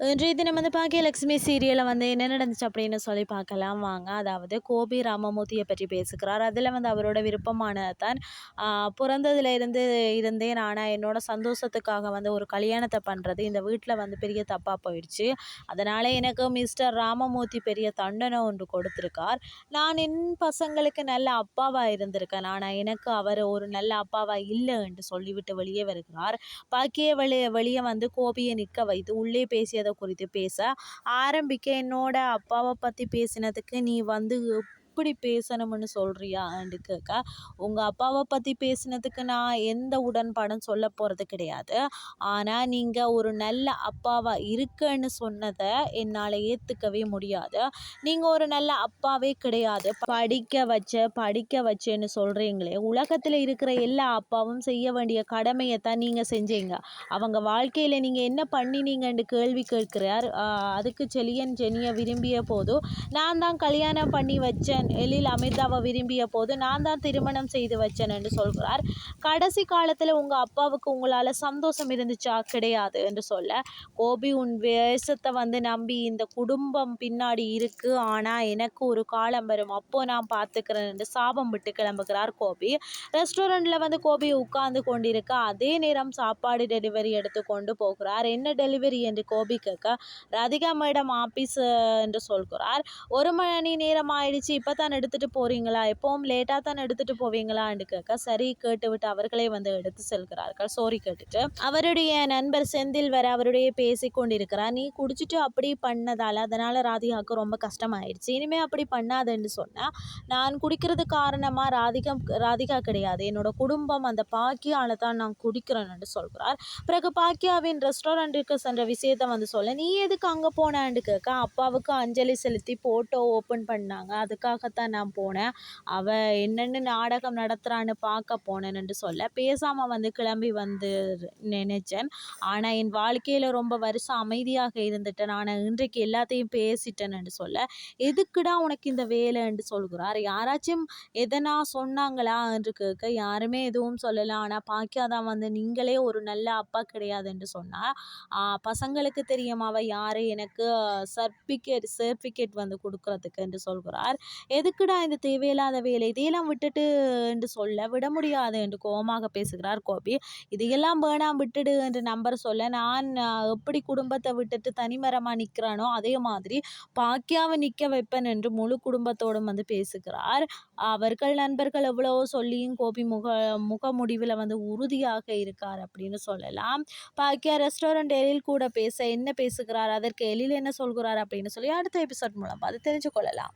இன்றைய தினம் வந்து பாக்கியலட்சுமி சீரியலில் வந்து என்ன நடந்துச்சு அப்படின்னு சொல்லி பார்க்கலாம். வாங்க அதாவது கோபி ராமமூர்த்தியை பற்றி பேசுகிறார். அதில் வந்து அவரோட விருப்பமானது தான் பிறந்ததுல இருந்து இருந்தேன் ஆனால் என்னோட சந்தோஷத்துக்காக வந்து ஒரு கல்யாணத்தை பண்ணுறது இந்த வீட்டில் வந்து பெரிய தப்பாக போயிடுச்சு. அதனால் எனக்கு மிஸ்டர் ராமமூர்த்தி பெரிய தண்டனை ஒன்று கொடுத்துருக்கார். நான் என் பசங்களுக்கு நல்ல அப்பாவாக இருந்திருக்கேன். ஆனால் எனக்கு அவர் ஒரு நல்ல அப்பாவாக இல்லை என்று சொல்லிவிட்டு வெளியே வருகிறார். பாக்கிய வெளியே வெளியே வந்து கோபியை நிற்க வைத்து உள்ளே பேசியது குறித்து பேச ஆரம்பிக்க என்னோட அப்பாவை பற்றி பேசினதுக்கு நீ வந்து எப்படி பேசணும்னு சொல்கிறியா என்று கேட்க உங்கள் அப்பாவை பற்றி பேசினதுக்கு நான் எந்த உடன்பாடும் சொல்ல போகிறது கிடையாது. ஆனால் நீங்கள் ஒரு நல்ல அப்பாவாக இருக்குன்னு சொன்னதை என்னால் ஏற்றுக்கவே முடியாது. நீங்கள் ஒரு நல்ல அப்பாவே கிடையாது. படிக்க வச்ச படிக்க வச்சேன்னு சொல்கிறீங்களே உலகத்தில் இருக்கிற எல்லா அப்பாவும் செய்ய வேண்டிய கடமையை தான் நீங்கள் செஞ்சீங்க. அவங்க வாழ்க்கையில் நீங்கள் என்ன பண்ணினீங்கன்னு கேள்வி கேட்கிறார். அதுக்கு செலியன் ஜெனியை விரும்பிய போதும் நான் தான் கல்யாணம் பண்ணி வச்சேன். எழில் அமிர்தாவை விரும்பிய போது நான் தான் திருமணம் செய்து வச்சேன் என்று சொல்கிறார். கடைசி காலத்தில் உங்கள் அப்பாவுக்கு உங்களால் சந்தோஷம் இருந்துச்சா? கிடையாது என்று சொல்ல கோபி உன் வேஷத்தை வந்து நம்பி இந்த குடும்பம் பின்னாடி இருக்குது ஆனால் எனக்கு ஒரு காலம் வரும். அப்போ நான் பார்த்துக்கிறேன் என்று சாபம் விட்டு கிளம்புகிறார் கோபி. ரெஸ்டாரண்ட்டில் வந்து கோபி உட்கார்ந்து கொண்டிருக்க அதே நேரம் சாப்பாடு டெலிவரி எடுத்து கொண்டு போகிறார். என்ன டெலிவரி என்று கோபி கேட்க ராதிகா மேடம் ஆஃபீஸ் என்று சொல்கிறார். ஒரு மணி நேரம் ஆயிடுச்சு. இப்போ தான் எடுத்துகிட்டு போகிறீங்களா எப்பவும் லேட்டாக தான் எடுத்துகிட்டு போவீங்களான்னு கேட்க சரி கேட்டுவிட்டு அவர்களே வந்து எடுத்து செல்கிறார்கள். சோரி கேட்டுட்டு. அவருடைய நண்பர் செந்தில் வர அவருடைய பேசி கொண்டிருக்கிறார். நீ குடிச்சிட்டு அப்படி பண்ணதால் அதனால் ராதிகாவுக்கு ரொம்ப கஷ்டமாயிடுச்சு இனிமேல் அப்படி பண்ணாதுன்னு சொன்னால் நான் குடிக்கிறது காரணமாக ராதிகா ராதிகா கிடையாது. என்னோட குடும்பம் அந்த பாக்கியால் தான் நான் குடிக்கிறேன்னு சொல்கிறார். பிறகு பாக்கியாவின் ரெஸ்டாரண்ட்டுக்கு சென்ற விஷயத்தை வந்து சொல்ல நீ எதுக்கு அங்கே போனான்னு கேட்க அப்பாவுக்கு அஞ்சலி செலுத்தி ஃபோட்டோ ஓப்பன் பண்ணாங்க. அதுக்காக தான் நான் போனேன். அவள் என்னென்னு நாடகம் நடத்துகிறான்னு பார்க்க போனேன்னு சொல்ல. பேசாமல் வந்து கிளம்பி வந்து நினைச்சேன். ஆனால் என் வாழ்க்கையில் ரொம்ப வருஷம் அமைதியாக இருந்துட்டேன். நான் இன்றைக்கு எல்லாத்தையும் பேசிட்டேன்னு சொல்ல. எதுக்குடா உனக்கு இந்த வேலைன்னு சொல்கிறார். யாராச்சும் எதனா சொன்னாங்களா என்று கேட்க யாருமே எதுவும் சொல்லலை. ஆனால் பாக்கியாதான் வந்து நீங்களே ஒரு நல்ல அப்பா கிடையாதுன்னு சொன்னால் சொன்னார் பசங்களுக்கு தெரியும் அவள் யார் எனக்கு சர்டிஃபிகேட் சர்டிஃபிகேட் வந்து கொடுக்குறதுக்கு என்று சொல்கிறார். எதுக்குடா இந்த தேவையில்லாத வேலை? இதையெல்லாம் விட்டுட்டு என்று சொல்ல விட முடியாது என்று கோபமாக பேசுகிறார் கோபி. இதையெல்லாம் வேணாம் விட்டுடு என்று நம்பர் சொல்ல நான் எப்படி குடும்பத்தை விட்டுட்டு தனிமரமாக நிற்கிறானோ அதே மாதிரி பாக்கியாவை நிற்க வைப்பேன் என்று முழு குடும்பத்தோடும் வந்து பேசுகிறார். அவர்கள் நண்பர்கள் எவ்வளவோ சொல்லியும் கோபி முக முக முடிவில் வந்து உறுதியாக இருக்கார் அப்படின்னு சொல்லலாம். பாக்கியா ரெஸ்டாரண்ட் எழில் கூட பேச என்ன பேசுகிறார்? அதற்கு எழில் என்ன சொல்கிறார்? அப்படின்னு சொல்லி அடுத்த எபிசோட் மூலம் அது தெரிஞ்சு கொள்ளலாம்.